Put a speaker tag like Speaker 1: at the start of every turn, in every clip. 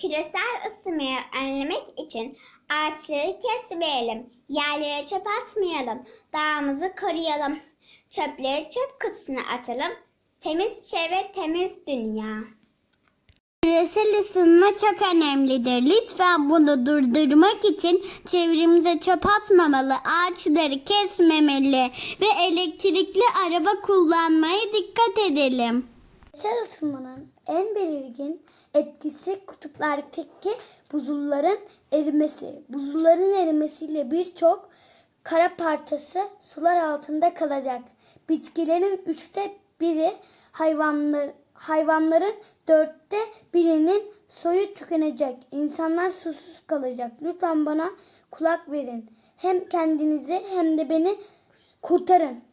Speaker 1: Küresel ısınmayı önlemek için ağaçları kesmeyelim, yerlere çöp atmayalım, dağımızı koruyalım, çöpleri çöp kutusuna atalım. Temiz çevre, temiz dünya.
Speaker 2: Küresel ısınma çok önemlidir. Lütfen bunu durdurmak için çevremize çöp atmamalı, ağaçları kesmemeli ve elektrikli araba kullanmaya dikkat edelim.
Speaker 3: Küresel ısınmanın en belirgin etkisi kutuplardaki buzulların erimesi. Buzulların erimesiyle birçok kara parçası sular altında kalacak. Bitkilerin üçte biri, hayvanlar, hayvanların dörtte birinin soyu tükenecek. İnsanlar susuz kalacak. Lütfen bana kulak verin. Hem kendinizi hem de beni kurtarın.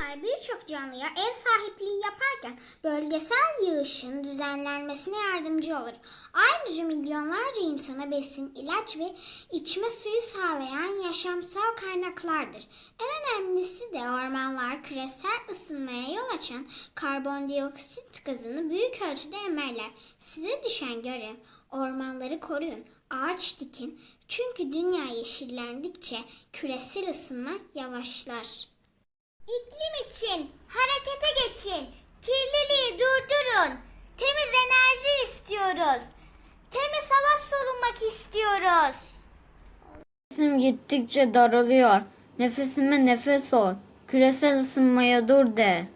Speaker 1: Birçok canlıya ev sahipliği yaparken bölgesel yığışın düzenlenmesine yardımcı olur. Ayrıca milyonlarca insana besin, ilaç ve içme suyu sağlayan yaşamsal kaynaklardır. En önemlisi de ormanlar küresel ısınmaya yol açan karbondioksit gazını büyük ölçüde emerler. Size düşen görev ormanları koruyun, ağaç dikin. Çünkü dünya yeşillendikçe küresel ısınma yavaşlar. İklim için harekete geçin. Kirliliği durdurun. Temiz enerji istiyoruz. Temiz hava solunmak istiyoruz.
Speaker 4: Nefesim gittikçe daralıyor. Nefesime nefes ol. Küresel ısınmaya dur de.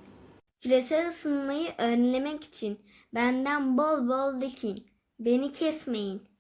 Speaker 5: Küresel ısınmayı önlemek için benden bol bol dikin. Beni kesmeyin.